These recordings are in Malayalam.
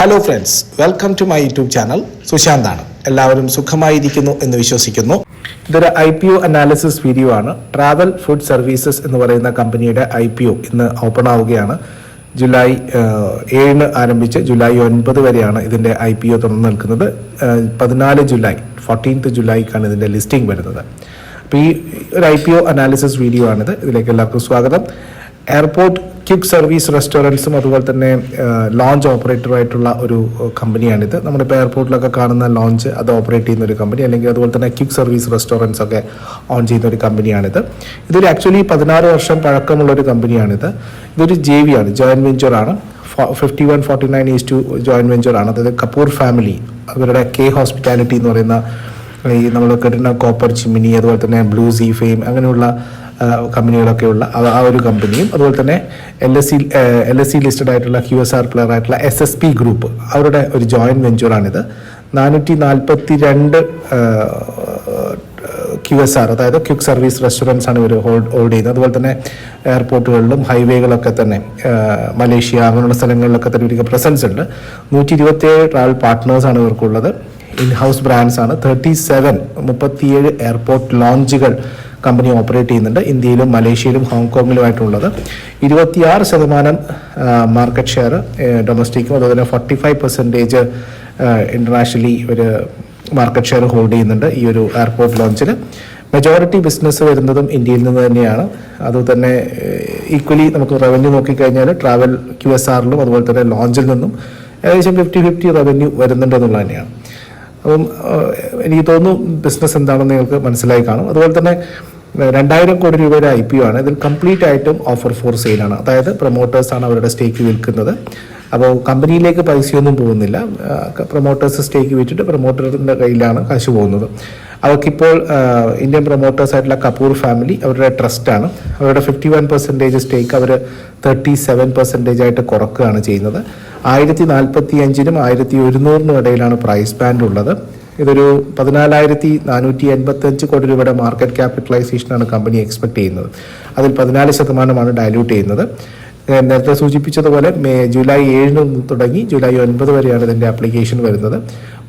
Hello friends welcome to my YouTube channel സുശാന്താണ്. എല്ലാവരും സുഖമായിരിക്കുന്നു എന്ന് വിശ്വസിക്കുന്നു. ഇതൊരു I P O analysis video ആണ്. ട്രാവൽ ഫുഡ് സർവീസസ് എന്ന് പറയുന്ന കമ്പനിയുടെ ഐ പി ഒ ഇന്ന് ഓപ്പൺ ആവുകയാണ്. ജൂലൈ ഏഴിന് ആരംഭിച്ച് ജൂലൈ ഒൻപത് വരെയാണ് ഇതിന്റെ ഐ പി ഒ തുറന്നു നിൽക്കുന്നത്. പതിനാല് ജൂലൈ ഫോർട്ടീൻത്ത് ജൂലൈക്കാണ് ഇതിന്റെ ലിസ്റ്റിംഗ് വരുന്നത്. അപ്പോൾ ഈ ഒരു I P O analysis video ആണിത്. ഇതിലേക്ക് എല്ലാവർക്കും സ്വാഗതം. എയർപോർട്ട് ക്യുക്ക് സർവീസ് റെസ്റ്റോറന്റ്സും അതുപോലെ തന്നെ ലോഞ്ച് ഓപ്പറേറ്ററുമായിട്ടുള്ള ഒരു കമ്പനിയാണിത് നമ്മളിപ്പോൾ എയർപോർട്ടിലൊക്കെ കാണുന്ന ലോഞ്ച് അത് ഓപ്പറേറ്റ് ചെയ്യുന്ന ഒരു കമ്പനി അല്ലെങ്കിൽ അതുപോലെ തന്നെ ക്യുക്ക് സർവീസ് റെസ്റ്റോറന്റ്സ് ഒക്കെ ഓൺ ചെയ്യുന്ന ഒരു കമ്പനിയാണിത് ഇതൊരു ആക്ച്വലി പതിനാറ് വർഷം പഴക്കമുള്ള ഒരു കമ്പനിയാണിത് ഇതൊരു ജെ വി ആണ് joint വെഞ്ചറാണ് fifty one forty nine is to joint വെഞ്ചറാണ് അതായത് കപൂർ ഫാമിലി അവരുടെ കെ ഹോസ്പിറ്റാലിറ്റി എന്ന് പറയുന്ന ഈ നമ്മൾ കേട്ടിരുന്ന കോപ്പർ ചിമ്മിനി അതുപോലെ തന്നെ ബ്ലൂ സീ ഫെയിം അങ്ങനെയുള്ള ആ, കമ്പനികളൊക്കെ ഉള്ള ആ- ആ ഒരു കമ്പനിയും അതുപോലെ തന്നെ L S C L S C listed ആയിട്ടുള്ള ക്യു എസ് ആർ പ്ലെയർ ആയിട്ടുള്ള എസ് എസ് പി ഗ്രൂപ്പ് അവരുടെ ഒരു ജോയിന്റ് വെഞ്ചറാണിത് നാനൂറ്റി നാൽപ്പത്തി രണ്ട് ക്യു എസ് ആർ അതായത് ക്യുക്ക് സർവീസ് റെസ്റ്റോറൻസ് ആണ് ഇവർ ഹോൾഡ് ഹോൾഡ് ചെയ്യുന്നത്. അതുപോലെ തന്നെ എയർപോർട്ടുകളിലും ഹൈവേകളൊക്കെ തന്നെ മലേഷ്യ അങ്ങനെയുള്ള സ്ഥലങ്ങളിലൊക്കെ തന്നെ ഇവർക്ക് പ്രസൻസ് ഉണ്ട്. നൂറ്റി ഇരുപത്തിയേഴ് ട്രാവൽ പാർട്ട്നേഴ്സാണ് ഇവർക്കുള്ളത്. ഇൻ ഹൗസ് ബ്രാൻഡ്സ് ആണ്. തേർട്ടി സെവൻ മുപ്പത്തിയേഴ് എയർപോർട്ട് ലോഞ്ചുകൾ കമ്പനി ഓപ്പറേറ്റ് ചെയ്യുന്നുണ്ട്. ഇന്ത്യയിലും മലേഷ്യയിലും ഹോങ്കോങ്ങിലുമായിട്ടുള്ളത്. ഇരുപത്തിയാറ് ശതമാനം മാർക്കറ്റ് ഷെയർ ഡൊമസ്റ്റിക്കും അതുപോലെ തന്നെ ഫോർട്ടി ഫൈവ് പെർസെന്റേജ് ഇന്റർനാഷണലി ഒരു മാർക്കറ്റ് ഷെയർ ഹോൾഡ് ചെയ്യുന്നുണ്ട് ഈ ഒരു എയർപോർട്ട് ലോഞ്ചിൽ മെജോറിറ്റി ബിസിനസ് വരുന്നതും ഇന്ത്യയിൽ നിന്ന് തന്നെയാണ്. അതുതന്നെ ഈക്വലി നമുക്ക് റവന്യൂ നോക്കിക്കഴിഞ്ഞാൽ ട്രാവൽ ക്യു എസ് ആറിലും അതുപോലെ തന്നെ ലോഞ്ചിൽ നിന്നും ഏകദേശം ഫിഫ്റ്റി ഫിഫ്റ്റി റവന്യൂ വരുന്നുണ്ട് എന്നുള്ളത് തന്നെയാണ്. അപ്പം എനിക്ക് തോന്നുന്നു ബിസിനസ് എന്താണെന്ന് നിങ്ങൾക്ക് മനസ്സിലായി കാണും. അതുപോലെ തന്നെ രണ്ടായിരം കോടി രൂപയുടെ ഐ പി ഒ ആണ്. ഇതിൽ കംപ്ലീറ്റ് ആയിട്ടും ഓഫർ ഫോർ സെയിലാണ് അതായത് പ്രൊമോട്ടേഴ്സാണ് അവരുടെ സ്റ്റേക്ക് വിൽക്കുന്നത്. അപ്പോൾ കമ്പനിയിലേക്ക് പൈസയൊന്നും പോകുന്നില്ല. പ്രൊമോട്ടേഴ്സ് സ്റ്റേക്ക് വിറ്റിട്ട് പ്രൊമോട്ടറിന്റെ കയ്യിലാണ് കാശ് പോകുന്നത്. അവർക്കിപ്പോൾ ഇന്ത്യൻ പ്രൊമോട്ടേഴ്സ് ആയിട്ടുള്ള കപൂർ ഫാമിലി അവരുടെ ട്രസ്റ്റാണ് അവരുടെ ഫിഫ്റ്റി വൺ പെർസെന്റേജ് സ്റ്റേക്ക് അവർ തേർട്ടി സെവൻ പെർസെന്റേജ് ആയിട്ട് കുറക്കുകയാണ് ചെയ്യുന്നത്. ആയിരത്തി നാൽപ്പത്തി അഞ്ചിനും ആയിരത്തി ഒരുന്നൂറിനും ഇടയിലാണ് പ്രൈസ് ബാൻഡ് ഉള്ളത്. ഇതൊരു പതിനാലായിരത്തി നാനൂറ്റി എൺപത്തി അഞ്ച് കോടി രൂപയുടെ മാർക്കറ്റ് ക്യാപിറ്റലൈസേഷനാണ് കമ്പനി എക്സ്പെക്ട് ചെയ്യുന്നത്. അതിൽ പതിനാല് ശതമാനമാണ് ഡയലൂട്ട് ചെയ്യുന്നത്. നേരത്തെ സൂചിപ്പിച്ചതുപോലെ മേ ജൂലൈ ഏഴിന് തുടങ്ങി ജൂലൈ ഒൻപത് വരെയാണ് ഇതിന്റെ ആപ്ലിക്കേഷൻ വരുന്നത്.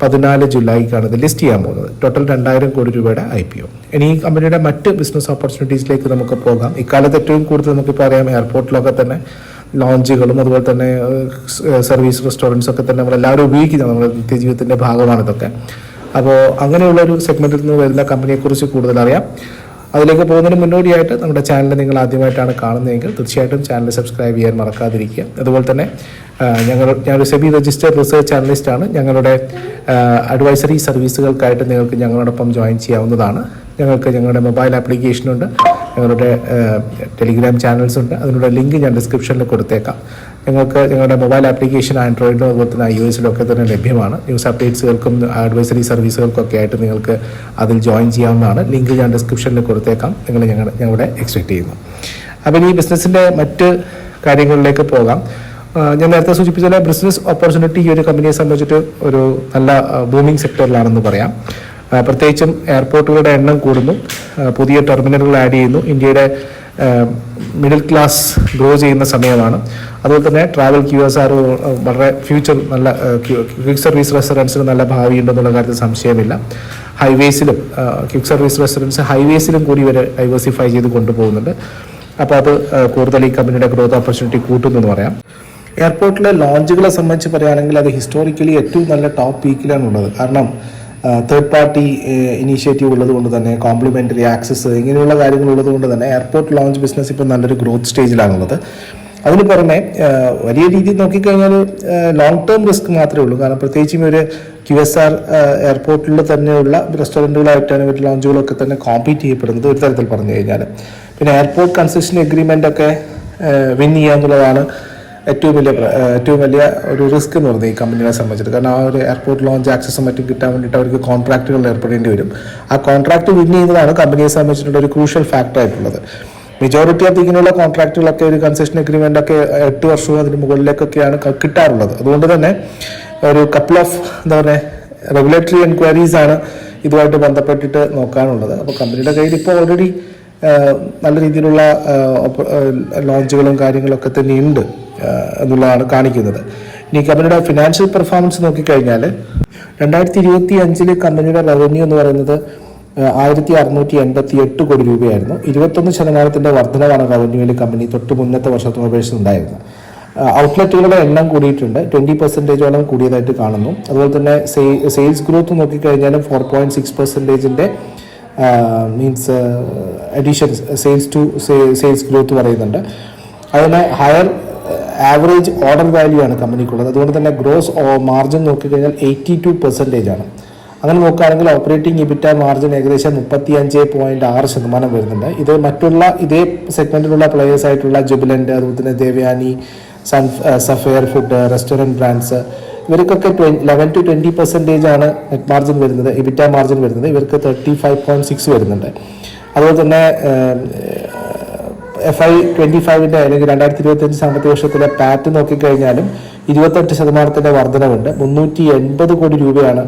പതിനാല് ജൂലൈക്കാണ് ഇത് ലിസ്റ്റ് ചെയ്യാൻ പോകുന്നത്. ടോട്ടൽ രണ്ടായിരം കോടി രൂപയുടെ ഐ പി ഒ ഇനി ഈ കമ്പനിയുടെ മറ്റ് ബിസിനസ് ഓപ്പർച്യൂണിറ്റീസിലേക്ക് നമുക്ക് പോകാം. ഇക്കാലത്ത് ഏറ്റവും കൂടുതൽ നമുക്കിപ്പോൾ അറിയാം എയർപോർട്ടിലൊക്കെ തന്നെ ലോഞ്ചുകളും അതുപോലെ തന്നെ സർവീസ് റെസ്റ്റോറന്റ്സ് ഒക്കെ തന്നെ നമ്മളെല്ലാവരും ഉപയോഗിക്കുന്നത് നമ്മുടെ നിത്യജീവിതത്തിന്റെ ഭാഗമാണ് ഇതൊക്കെ അപ്പോൾ അങ്ങനെയുള്ള ഒരു സെഗ്മെന്റിൽ നിന്ന് വരുന്ന കമ്പനിയെക്കുറിച്ച് കൂടുതൽ അറിയാം. അതിലേക്ക് പോകുന്നതിന് മുന്നോടിയായിട്ട് നമ്മുടെ ചാനൽ നിങ്ങൾ ആദ്യമായിട്ടാണ് കാണുന്നതെങ്കിൽ തീർച്ചയായിട്ടും ചാനൽ സബ്സ്ക്രൈബ് ചെയ്യാൻ മറക്കാതിരിക്കുക. അതുപോലെ തന്നെ ഞങ്ങൾ ഞാനൊരു സെബി രജിസ്റ്റേഡ് റിസർച്ച് അനലിസ്റ്റാണ് ഞങ്ങളുടെ അഡ്വൈസറി സർവീസുകൾക്കായിട്ട് നിങ്ങൾക്ക് ഞങ്ങളോടൊപ്പം ജോയിൻ ചെയ്യാവുന്നതാണ്. ഞങ്ങൾക്ക് ഞങ്ങളുടെ മൊബൈൽ ആപ്ലിക്കേഷനുണ്ട് ഞങ്ങളുടെ ടെലിഗ്രാം ചാനൽസ് ഉണ്ട് അതിനുള്ള ലിങ്ക് ഞാൻ ഡിസ്ക്രിപ്ഷനിൽ കൊടുത്തേക്കാം. നിങ്ങൾക്ക് ഞങ്ങളുടെ മൊബൈൽ ആപ്ലിക്കേഷൻ ആൻഡ്രോയിഡിലും അതുപോലെ തന്നെ ഐ ഒ എസിലും ഒക്കെ തന്നെ ലഭ്യമാണ്. ന്യൂസ് അപ്ഡേറ്റ്സുകൾക്കും അഡ്വൈസറി സർവീസുകൾക്കൊക്കെ ആയിട്ട് നിങ്ങൾക്ക് അതിൽ ജോയിൻ ചെയ്യാവുന്നതാണ്. ലിങ്ക് ഞാൻ ഡിസ്ക്രിപ്ഷനിൽ കൊടുത്തേക്കാം. നിങ്ങൾ ഞങ്ങൾ ഞങ്ങളുടെ എക്സ്പെക്ട് ചെയ്യുന്നു. അപ്പം ഈ ബിസിനസ്സിന്റെ മറ്റ് കാര്യങ്ങളിലേക്ക് പോകാം. ഞാൻ നേരത്തെ സൂചിപ്പിച്ചാൽ ബിസിനസ് ഓപ്പർച്യൂണിറ്റി ഈ ഒരു കമ്പനിയെ സംബന്ധിച്ചിട്ട് ഒരു നല്ല ബൂമിംഗ് സെക്ടറിലാണെന്ന് പറയാം. പ്രത്യേകിച്ചും എയർപോർട്ടുകളുടെ എണ്ണം കൂടുന്നു. പുതിയ ടെർമിനലുകൾ ആഡ് ചെയ്യുന്നു. ഇന്ത്യയുടെ മിഡിൽ ക്ലാസ് ഗ്രോ ചെയ്യുന്ന സമയമാണ്. അതുപോലെ തന്നെ ട്രാവൽ ക്യു എസ് ആർ വളരെ ഫ്യൂച്ചർ നല്ല ക്വിക്ക് സർവീസ് റെസ്റ്റോറന്റ്സിന് നല്ല ഭാവി ഉണ്ടെന്നുള്ള കാര്യത്തിൽ സംശയമില്ല. ഹൈവേസിലും ക്വിക്ക് സർവീസ് റെസ്റ്റോറന്റ്സ് ഹൈവേസിലും കൂടി ഇവരെ ഡൈവേഴ്സിഫൈ ചെയ്ത് കൊണ്ടുപോകുന്നുണ്ട്. അപ്പോൾ അത് കൂടുതൽ ഈ കമ്പനിയുടെ ഗ്രോത്ത് ഓപ്പർച്യൂണിറ്റി കൂട്ടുന്നു എന്ന് പറയാം. എയർപോർട്ടിലെ ലോഞ്ചുകളെ സംബന്ധിച്ച് പറയുകയാണെങ്കിൽ അത് ഹിസ്റ്റോറിക്കലി ഏറ്റവും നല്ല ടോപ്പ് പീക്കിലാണ് ഉള്ളത്. കാരണം തേർഡ് പാർട്ടി ഇനീഷ്യേറ്റീവ് ഉള്ളത് കൊണ്ട് തന്നെ കോംപ്ലിമെന്ററി ആക്സസ് ഇങ്ങനെയുള്ള കാര്യങ്ങൾ ഉള്ളത് കൊണ്ട് തന്നെ എയർപോർട്ട് ലോഞ്ച് ബിസിനസ് ഇപ്പോൾ നല്ലൊരു ഗ്രോത്ത് സ്റ്റേജിലാണുള്ളത് അതിന് പുറമെ വലിയ രീതിയിൽ നോക്കിക്കഴിഞ്ഞാൽ ലോങ് ടേം റിസ്ക് മാത്രമേ ഉള്ളൂ. കാരണം പ്രത്യേകിച്ചും ഒരു ക്യു എസ് ആർ എയർപോർട്ടിൽ തന്നെയുള്ള റെസ്റ്റോറന്റുകളായിട്ടാണ് ഇവർ ലോഞ്ചുകളൊക്കെ തന്നെ കോമ്പീറ്റ് ചെയ്യപ്പെടുന്നത് ഒരു തരത്തിൽ പറഞ്ഞു കഴിഞ്ഞാൽ പിന്നെ എയർപോർട്ട് കൺസെഷൻ എഗ്രിമെന്റ് ഒക്കെ വിൻ ചെയ്യുക എന്നുള്ളതാണ് ഏറ്റവും വലിയ ഏറ്റവും വലിയ ഒരു റിസ്ക് എന്ന് പറയുന്നത് ഈ കമ്പനികളെ സംബന്ധിച്ചിട്ട് കാരണം ആ ഒരു എയർപോർട്ട് ലോഞ്ച് ആക്സസും മറ്റും കിട്ടാൻ വേണ്ടിയിട്ട് അവർക്ക് കോൺട്രാക്റ്റുകൾ ഏർപ്പെടേണ്ടി വരും. ആ കോൺട്രാക്ട് വിൻ ചെയ്യുന്നതാണ് കമ്പനിയെ സംബന്ധിച്ചിട്ടുള്ള ഒരു ക്രൂഷ്യൽ ഫാക്ടർ ആയിട്ടുള്ളത്. മെജോറിറ്റി ഓഫ് ഇങ്ങനെയുള്ള കോൺട്രാക്റ്റുകളൊക്കെ ഒരു കൺസെഷൻ എഗ്രിമെന്റ് ഒക്കെ എട്ട് വർഷവും അതിന് മുകളിലേക്കൊക്കെയാണ് കിട്ടാറുള്ളത്. അതുകൊണ്ട് തന്നെ ഒരു കപ്പിൾ ഓഫ് എന്താ പറയുക റെഗുലേറ്ററി എൻക്വയറീസ് ആണ് ഇതുമായിട്ട് ബന്ധപ്പെട്ടിട്ട് നോക്കാനുള്ളത്. അപ്പോൾ കമ്പനിയുടെ കയ്യിൽ ഇപ്പോൾ ഓൾറെഡി നല്ല രീതിയിലുള്ള ലോഞ്ചുകളും കാര്യങ്ങളൊക്കെ തന്നെയുണ്ട് ഉണ്ട് എന്നുള്ളതാണ് കാണിക്കുന്നത്. ഇനി കമ്പനിയുടെ ഫിനാൻഷ്യൽ പെർഫോമൻസ് നോക്കിക്കഴിഞ്ഞാൽ രണ്ടായിരത്തി ഇരുപത്തി അഞ്ചിൽ കമ്പനിയുടെ റവന്യൂ എന്ന് പറയുന്നത് ആയിരത്തി അറുന്നൂറ്റി എൺപത്തി എട്ട് കോടി രൂപയായിരുന്നു. ഇരുപത്തൊന്ന് ശതമാനത്തിന്റെ വർധനവാണ് റവന്യൂവിൽ കമ്പനി തൊട്ട് മുന്നത്തെ വർഷത്തോട് അപേക്ഷിച്ച് ഉണ്ടായിരുന്നത്. ഔട്ട്ലെറ്റുകളുടെ എണ്ണം കൂടിയിട്ടുണ്ട്. ട്വന്റി പെർസെന്റേജോളം കൂടിയതായിട്ട് കാണുന്നു. അതുപോലെ തന്നെ സെയിൽസ് ഗ്രോത്ത് നോക്കിക്കഴിഞ്ഞാലും four point six പെർസെന്റേജിന്റെ means addition sales to sales growth പറയുന്നുണ്ട്. അതിന് ഹയർ ആവറേജ് ഓർഡർ വാല്യൂ ആണ് കമ്പനിക്കുള്ളത്. അതുകൊണ്ട് തന്നെ ഗ്രോസ് മാർജിൻ നോക്കിക്കഴിഞ്ഞാൽ എയ്റ്റി ടു പെർസെന്റേജ് ആണ്. അങ്ങനെ നോക്കുകയാണെങ്കിൽ ഓപ്പറേറ്റിംഗ് ഇബിറ്റ മാർജിൻ ഏകദേശം മുപ്പത്തി അഞ്ച് പോയിന്റ് ആറ് ശതമാനം വരുന്നുണ്ട്. ഇത് മറ്റുള്ള ഇതേ സെഗ്മെന്റിലുള്ള പ്ലേയേഴ്സ് ആയിട്ടുള്ള ജുബിലന്റ് അതുപോലെ തന്നെ Devyani sun Sapphire food restaurant brands ഇവർക്കൊക്കെ ലെവൻ ടു ട്വന്റി പെർസെന്റേജ് ആണ് നെറ്റ് മാർജിൻ വരുന്നത് ഇബിറ്റ മാർജിൻ വരുന്നത്. ഇവർക്ക് തേർട്ടി ഫൈവ് പോയിന്റ് സിക്സ് വരുന്നുണ്ട്. അതുപോലെ തന്നെ എഫ് ഐ ട്വന്റി ഫൈവിന്റെ അല്ലെങ്കിൽ രണ്ടായിരത്തി ഇരുപത്തി അഞ്ച് സാമ്പത്തിക വർഷത്തിലെ പാറ്റ് നോക്കിക്കഴിഞ്ഞാലും ഇരുപത്തെട്ട് ശതമാനത്തിന്റെ വർധനവുണ്ട്. മുന്നൂറ്റി എൺപത് കോടി രൂപയാണ്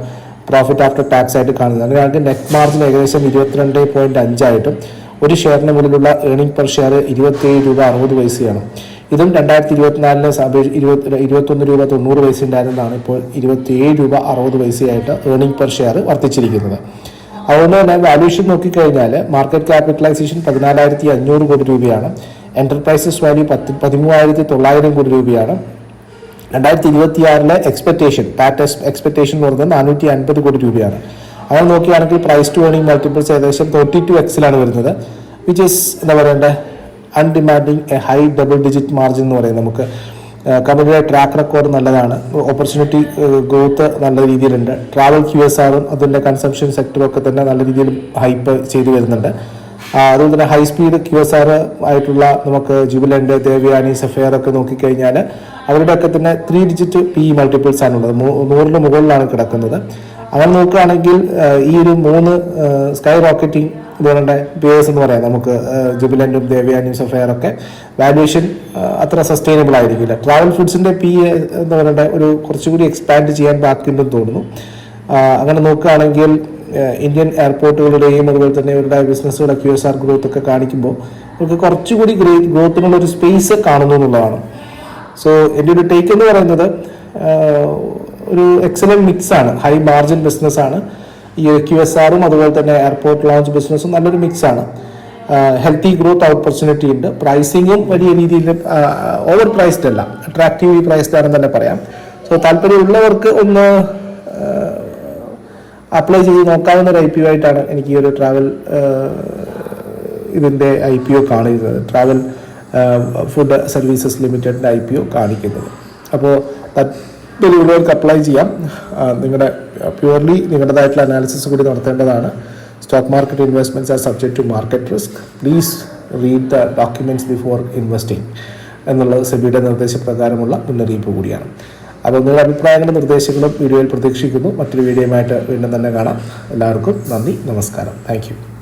പ്രോഫിറ്റ് ആഫ്റ്റർ ടാക്സ് ആയിട്ട് കാണുന്നത്. അങ്ങനെയാണെങ്കിൽ നെറ്റ് മാർജിൻ ഏകദേശം ഇരുപത്തിരണ്ട് പോയിന്റ് അഞ്ചായിട്ടും ഒരു ഷെയറിന് മുന്നിലുള്ള ഏണിംഗ് പെർ ഷെയർ ഇരുപത്തിയേഴ് രൂപ അറുപത് പൈസയാണ്. ഇതും രണ്ടായിരത്തി ഇരുപത്തിനാലിന് ഇരുപത്തി ഇരുപത്തൊന്ന് രൂപ തൊണ്ണൂറ് പൈസ ഉണ്ടായിരുന്നതാണ് ഇപ്പോൾ ഇരുപത്തിയേഴ് രൂപ അറുപത് പൈസയായിട്ട് ഏണിംഗ് പെർ ഷെയർ വർദ്ധിച്ചിരിക്കുന്നത്. അതുകൊണ്ട് തന്നെ വാല്യൂഷൻ നോക്കിക്കഴിഞ്ഞാൽ മാർക്കറ്റ് ക്യാപിറ്റലൈസേഷൻ പതിനാലായിരത്തി അഞ്ഞൂറ് കോടി രൂപയാണ്. എന്റർപ്രൈസസ് വാല്യൂ പത്ത് പതിമൂവായിരത്തി തൊള്ളായിരം കോടി രൂപയാണ്. രണ്ടായിരത്തി ഇരുപത്തി ആറിലെ എക്സ്പെക്ടേഷൻ പാറ്റ് എക്സ്പെക്ടേഷൻ എന്ന് പറയുന്നത് നാനൂറ്റി അൻപത് കോടി രൂപയാണ്. അങ്ങനെ നോക്കുകയാണെങ്കിൽ പ്രൈസ് ടു ഏണിംഗ് മൾട്ടിപ്പിൾസ് ഏകദേശം തേർട്ടി ടു എക്സിലാണ് വരുന്നത് വിച്ച് ഇസ് എന്താ പറയണ്ടേ? Undemanding a high double digit margin എന്ന് പറയും നമുക്ക്. കമ്പനിയുടെ ട്രാക്ക് റെക്കോർഡ് നല്ലതാണ്. ഓപ്പർച്യൂണിറ്റി ഗ്രോത്ത് നല്ല രീതിയിലുണ്ട്. ട്രാവൽ ക്യു എസ് ആറും അതിന്റെ കൺസംഷൻ സെക്ടറും ഒക്കെ തന്നെ നല്ല രീതിയിൽ ഹൈപ്പ് ചെയ്തു വരുന്നുണ്ട്. അതുപോലെ തന്നെ high speed Q S R ആയിട്ടുള്ള നമുക്ക് ജുബിലൻഡ് ദേവയാനി സഫയർ ഒക്കെ നോക്കിക്കഴിഞ്ഞാൽ അവരുടെയൊക്കെ തന്നെ ത്രീ ഡിജിറ്റ് പി മൾട്ടിപ്പിൾസ് ആണുള്ളത്. നൂറിന് മുകളിലാണ് കിടക്കുന്നത്. അങ്ങനെ നോക്കുകയാണെങ്കിൽ ഈ ഒരു മൂന്ന് സ്കൈ റോക്കറ്റിംഗ് ഇതുപോലെ പേഴ്സ് എന്ന് പറയാം നമുക്ക് ജുബിലന്റും ദേവയാനും സഫയറൊക്കെ വാല്യുവേഷൻ അത്ര സസ്റ്റൈനബിൾ ആയിരിക്കില്ല. ട്രാവൽ ഫുഡ്സിന്റെ പി എ എന്ന് പറയേണ്ട ഒരു കുറച്ചുകൂടി എക്സ്പാൻഡ് ചെയ്യാൻ ബാക്കിയുണ്ടെന്ന് തോന്നുന്നു. അങ്ങനെ നോക്കുകയാണെങ്കിൽ ഇന്ത്യൻ എയർപോർട്ടുകളുടെയും അതുപോലെ തന്നെ ഇവരുടെ ബിസിനസ്സുകളുടെ ക്യു എസ് ആർ ഗ്രോത്ത് ഒക്കെ കാണിക്കുമ്പോൾ നമുക്ക് കുറച്ചുകൂടി ഗ്രോത്തിനുള്ള ഒരു സ്പേസ് കാണുന്നു എന്നുള്ളതാണ്. സോ എന്റെ ഒരു ടേക്ക് എന്ന് പറയുന്നത് ഒരു എക്സലന്റ് മിക്സ് ആണ്. ഹൈ മാർജിൻ ബിസിനസ് ആണ്. ഈ ക്യു എസ് ആറും അതുപോലെ തന്നെ എയർപോർട്ട് ലോഞ്ച് ബിസിനസ്സും നല്ലൊരു മിക്സ് ആണ്. ഹെൽത്തി ഗ്രോത്ത് ഓപ്പർച്യൂണിറ്റി ഉണ്ട്. പ്രൈസിങ്ങും വലിയ രീതിയിൽ ഓവർ പ്രൈസ്ഡ് അല്ല. അട്രാക്റ്റീവ് പ്രൈസ്ഡ് ആണെന്ന് തന്നെ പറയാം. സോ താല്പര്യമുള്ളവർക്ക് ഒന്ന് അപ്ലൈ ചെയ്ത് നോക്കാവുന്ന ഒരു ഐ പി ഒ ആയിട്ടാണ് എനിക്ക് ഈ ഒരു ട്രാവൽ ഇതിന്റെ ഐ പി ഒ കാണിക്കുന്നത്. ട്രാവൽ ഫുഡ് സർവീസസ് ലിമിറ്റഡിന്റെ ഐ പി ഒ കാണിക്കുന്നത്. അപ്പോൾ താല്പര്യമുള്ളവർക്ക് അപ്ലൈ ചെയ്യാം. നിങ്ങളുടെ പ്യുവർലി നിങ്ങളുടേതായിട്ടുള്ള അനാലിസിസ് കൂടി നടത്തേണ്ടതാണ്. Stock market investments are subject to market risk please read the documents before investing എന്നുള്ളത് സെബിയുടെ നിർദ്ദേശപ്രകാരമുള്ള മുന്നറിയിപ്പ് കൂടിയാണ്. അപ്പോൾ നിങ്ങളുടെ അഭിപ്രായങ്ങളും നിർദ്ദേശങ്ങളും വീഡിയോയിൽ പ്രതീക്ഷിക്കുന്നു. മറ്റൊരു വീഡിയോയുമായിട്ട് വീണ്ടും തന്നെ കാണാം. എല്ലാവർക്കും നന്ദി നമസ്കാരം. താങ്ക്